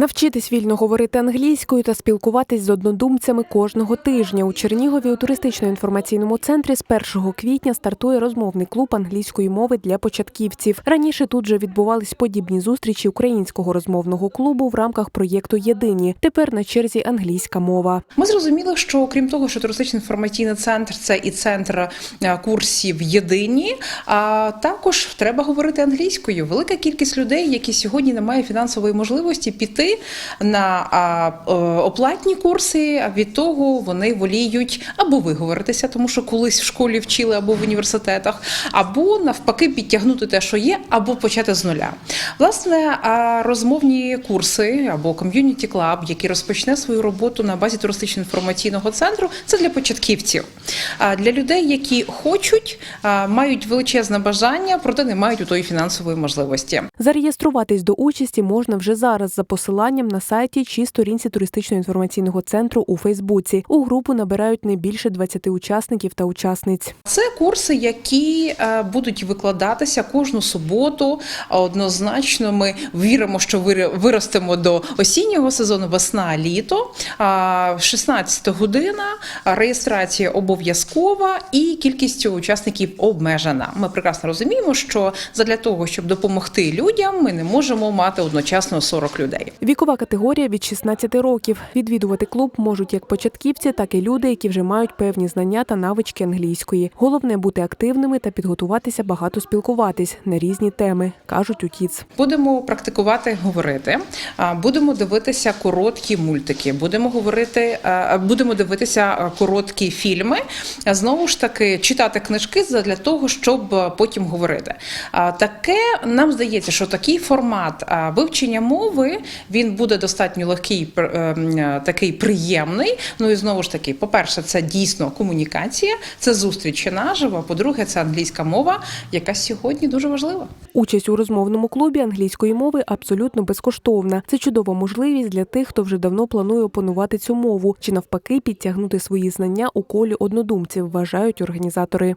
Навчитись вільно говорити англійською та спілкуватись з однодумцями кожного тижня. У Чернігові у туристично-інформаційному центрі з 1 квітня стартує розмовний клуб англійської мови для початківців. Раніше тут же відбувались подібні зустрічі українського розмовного клубу в рамках проєкту Єдині. Тепер на черзі англійська мова. Ми зрозуміли, що крім того, що туристичний інформаційний центр це і центр е, курсів єдині, а також треба говорити англійською. Велика кількість людей, які сьогодні не мають фінансової можливості піти на а, е, оплатні курси. А від того вони воліють або виговоритися, тому що колись в школі вчили або в університетах, або навпаки підтягнути те, що є, або почати з нуля. Власне, розмовні курси або ком'юніті клаб, який розпочне свою роботу на базі туристично-інформаційного центру, це для початківців, А для людей, які хочуть, мають величезне бажання, проте не мають у тої фінансової можливості. Зареєструватись до участі можна вже зараз за посиланням на сайті чи сторінці туристично-інформаційного центру у Фейсбуці. У групу набирають не більше 20 учасників та учасниць. Це курси, які е, будуть викладатися кожну суботу. Однозначно, ми віримо, що виростемо до осіннього сезону, весна, літо. А, 16 година, реєстрація обов'язкова і кількість учасників обмежена. Ми прекрасно розуміємо, що задля того, щоб допомогти людям, ми не можемо мати одночасно 40 людей. Вікова категорія від 16 років. Відвідувати клуб можуть як початківці, так і люди, які вже мають певні знання та навички англійської. Головне бути активними та підготуватися багато спілкуватись на різні теми, кажуть у ТІЦ. Будемо практикувати говорити, будемо дивитися короткі мультики, будемо говорити, будемо дивитися короткі фільми. Знову ж таки, читати книжки для того, щоб потім говорити. Таке нам здається, що такий формат вивчення мови він буде достатньо легкий, ем, е, такий приємний. Ну і знову ж таки, по-перше, це дійсно комунікація, це зустрічі наживо. По-друге, це англійська мова, яка сьогодні дуже важлива. Участь у розмовному клубі англійської мови абсолютно безкоштовна. Це чудова можливість для тих, хто вже давно планує опанувати цю мову, чи навпаки підтягнути свої знання у колі однодумців, вважають організатори.